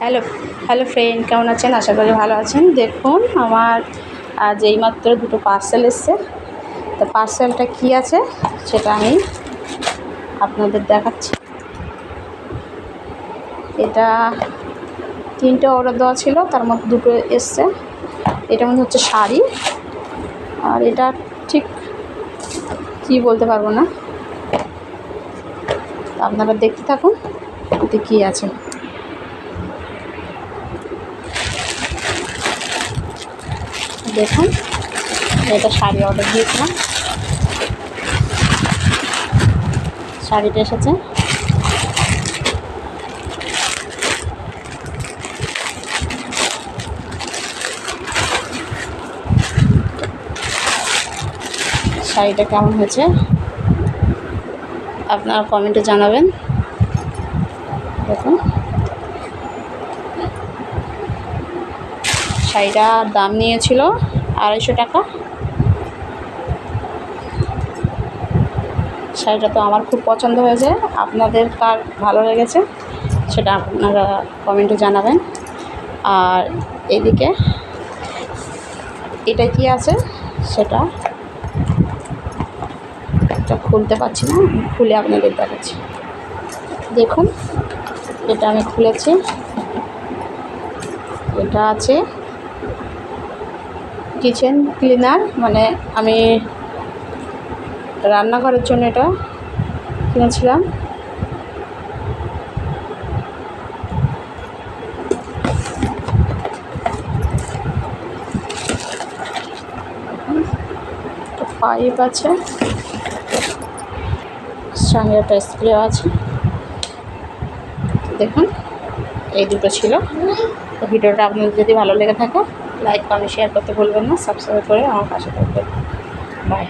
Hello hello friend কেমন আছেন? আশা করি ভালো আছেন। দেখুন, আমার আজ এইমাত্র দুটো পার্সেল এসছে। তো পার্সেলটা কী আছে সেটা আমি আপনাদের দেখাচ্ছি। এটা তিনটে অর্ডার দেওয়া ছিল, তার মধ্যে দুটো এসছে। এটা মধ্যে হচ্ছে শাড়ি। আর এটা ঠিক কী বলতে পারব না। আপনারা দেখতে থাকুন, এতে কী আছে। দেখুন এটা শাড়ি অর্ডার দিয়েছিলাম। শাড়িটা এসেছে। শাড়িটা কেমন হয়েছে? আপনারা কমেন্টে জানাবেন। দেখুন। শাড়িটার দাম নিয়েছিল আড়াইশো টাকা। শাড়িটা তো আমার খুব পছন্দ হয়েছে। আপনাদের কার ভালো লেগেছে সেটা আপনারা কমেন্টে জানাবেন। আর এদিকে এটা কি আছে সেটা এটা খুলতে পারছি না, খুলে আপনাদের দেখাচ্ছি। দেখুন, এটা আমি খুলেছি। এটা আছে কিচেন ক্লিনার মানে আমি রান্নাঘরের জন্য এটা কিনেছিলাম। পাইপ আছে। সঙ্গে একটা স্প্রে আছে। দেখুন। এই দুটো ছিল। তো ভিডিওটা আপনাদের যদি ভালো লেগে থাকে লাইক কমেন্ট শেয়ার করতে ভুলবেন না। সাবস্ক্রাইব করে আমার পাশে থাকবেন। বাই